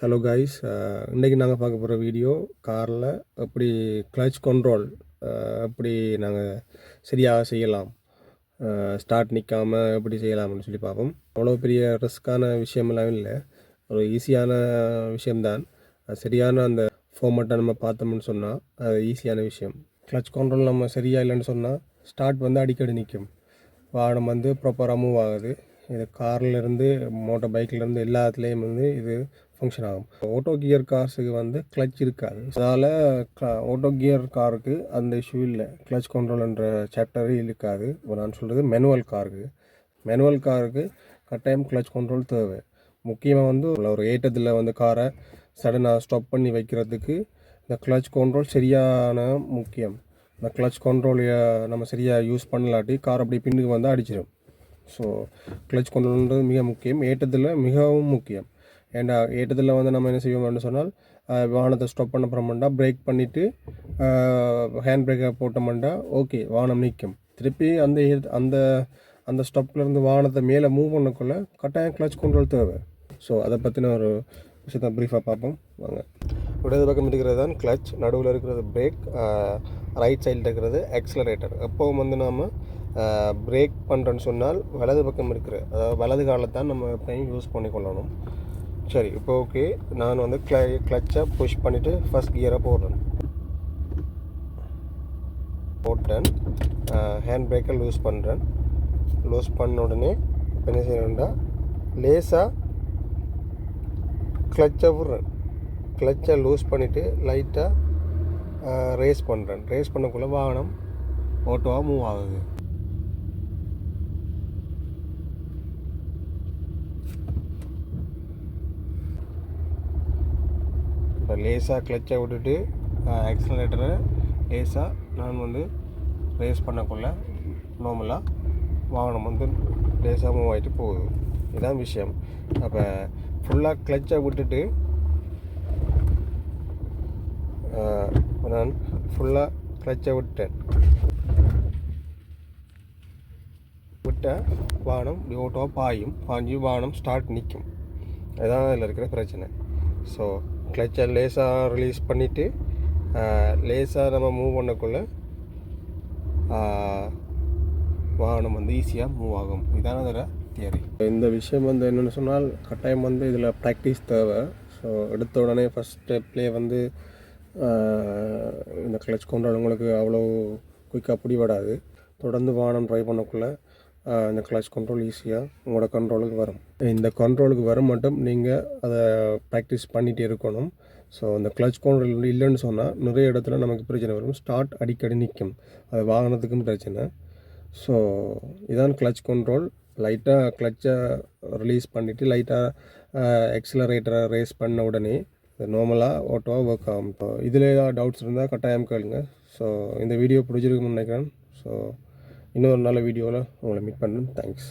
Hello guys uh, இன்றைக்கி நாங்கள் பார்க்க போகிற வீடியோ காரில் எப்படி கிளச் கண்ட்ரோல் uh, எப்படி நாங்கள் சரியாக செய்யலாம் uh, ஸ்டார்ட் நிற்காமல் எப்படி செய்யலாம்னு சொல்லி பார்ப்போம். அவ்வளோ பெரிய ரிஸ்க்கான விஷயமெல்லாம் இல்லை. ஒரு ஈஸியான விஷயம்தான். அது சரியான அந்த ஃபார்மேட்டை நம்ம பார்த்தோம்னு சொன்னால் அது ஈஸியான விஷயம். கிளச் கண்ட்ரோல் நம்ம சரியாக இல்லைன்னு சொன்னால் ஸ்டார்ட் வந்து அடிக்கடி நிற்கும் வாகனம் வந்து ப்ராப்பராக மூவ் ஆகுது. இது கார்லேருந்து மோட்டார் பைக்லேருந்து எல்லாத்துலேயும் வந்து இது ஃபங்க்ஷன் ஆகும். ஆட்டோ கியர் கார்ஸுக்கு வந்து கிளச் இருக்காது. அதனால் ஆட்டோ கியர் காருக்கு அந்த இஷ்யூ இல்லை. கிளச் கண்ட்ரோல்ன்ற சாப்டரே இருக்காது. இப்போ நான் சொல்கிறது மேனுவல் காருக்கு மேனுவல் காருக்கு கட்டாயம் கிளச் கண்ட்ரோல் தேவை. முக்கியமாக வந்து ஒரு ஏற்றத்தில் வந்து காரை சடனாக ஸ்டாப் பண்ணி வைக்கிறதுக்கு இந்த கிளச் கண்ட்ரோல் சரியான முக்கியம். இந்த கிளச் கண்ட்ரோலையை நம்ம சரியாக யூஸ் பண்ணலாட்டி கார் அப்படி பின்னுக்கு வந்து அடிச்சிடும் ஸோ கிளச் கண்ட்ரோல்ன்றது மிக முக்கியம். ஏற்றத்தில் மிகவும் முக்கியம். ஏண்டா ஏற்றத்தில் வந்து நம்ம என்ன செய்வோம்னு சொன்னால் வாகனத்தை ஸ்டாப் பண்ண போகிறோம்டா பிரேக் பண்ணிவிட்டு ஹேண்ட் பிரேக்கை போட்டோம்டா ஓகே வாகனம் நிற்கும் திருப்பி அந்த அந்த அந்த ஸ்டாப்லேருந்து வாகனத்தை மேலே மூவ் பண்ணக்குள்ள கட்டாயம் கிளச் கண்ட்ரோல் தேவை. ஸோ அதை பற்றின ஒரு விஷயத்தை ப்ரீஃபாக பார்ப்போம். வாங்க. இடது பக்கம் இருக்கிறது தான் கிளச் நடுவில் இருக்கிறது பிரேக் ரைட் சைடில் இருக்கிறது ஆக்சிலரேட்டர் எப்போவும் வந்து நாம் பிரேக் பண்ணுறேன்னு சொன்னால் வலது பக்கம் இருக்கிற அதாவது வலது காலத்தான் நம்ம எப்பயும் யூஸ் பண்ணிக்கொள்ளணும். சரி இப்போ ஓகே நான் வந்து கிள கிளச்சை புஷ் பண்ணிவிட்டு ஃபஸ்ட் கியரை போடுறேன். போட்டேன். ஹேண்ட் பிரேக்கை லூஸ் பண்ணுறேன் லூஸ் பண்ண உடனே இப்ப என்ன செய்யணும்னா லேசாக கிளச்சை விட்றேன். கிளச்சை லூஸ் பண்ணிவிட்டு லைட்டாக ரேஸ் பண்ணுறேன் ரேஸ் பண்ணக்குள்ளே வாகனம் ஓட்டோவாக மூவ் ஆகுது. லேசாக கிளச்சை விட்டுட்டு ஆக்சிலரேட்டரை லேசாக நான் வந்து ரேஸ் பண்ணக்குள்ள நார்மலாக வாகனம் வந்து லேசாக மூவ் ஆகிட்டு போகுது. இதுதான் விஷயம். அப்போ ஃபுல்லாக கிளச்சை விட்டுட்டு நான் ஃபுல்லாக கிளச்சை விட்டேன் விட்டால் வாகனம் ஓட்டோ பாயும். பாஞ்சு வாகனம் ஸ்டார்ட் நிற்கும் அதுதான் அதில் இருக்கிற பிரச்சனை. ஸோ கிளச்சை லேசாக ரிலீஸ் பண்ணிவிட்டு லேசாக நம்ம மூவ் பண்ணக்குள்ளே வாகனம் வந்து ஈஸியாக மூவ் ஆகும். இதான அதில் தியரி இந்த விஷயம் வந்து என்னென்னு சொன்னால் கட்டாயம் வந்து இதில் ப்ராக்டிஸ் தேவை. ஸோ எடுத்த உடனே ஃபஸ்ட் ஸ்டெப்லேயே வந்து இந்த கிளச் கொண்டாடுறவங்களுக்கு அவ்வளோ குயிக்காக பிடிபடாது. தொடர்ந்து வாகனம் ட்ரை பண்ணக்குள்ளே இந்த கிளச் கண்ட்ரோல் ஈஸியாக உங்களோட கண்ட்ரோலுக்கு வரும். இந்த கண்ட்ரோலுக்கு வர மட்டும் நீங்கள் அதை ப்ராக்டிஸ் பண்ணிகிட்டே இருக்கணும். ஸோ அந்த கிளச் கண்ட்ரோல் இல்லைன்னு சொன்னால் நிறைய இடத்துல நமக்கு பிரச்சனை வரும். ஸ்டார்ட் அடிக்கடி நிற்கும் அது வாகனத்துக்கும் பிரச்சனை. ஸோ இதான் கிளச் கண்ட்ரோல் லைட்டாக கிளச்சை ரிலீஸ் பண்ணிவிட்டு லைட்டாக எக்ஸலரேட்டரை ரேஸ் பண்ண உடனே நார்மலாக ஓட்டோவாக ஒர்க் ஆகும். இப்போ இதில் ஏதாவது டவுட்ஸ் இருந்தால் கட்டாயம் கேளுங்க. ஸோ இந்த வீடியோ பிடிச்சிருக்குன்னு நினைக்கிறேன். ஸோ இன்னொரு நல்ல வீடியோவில் உங்களை மீட் பண்ணுறேன் தேங்க்ஸ்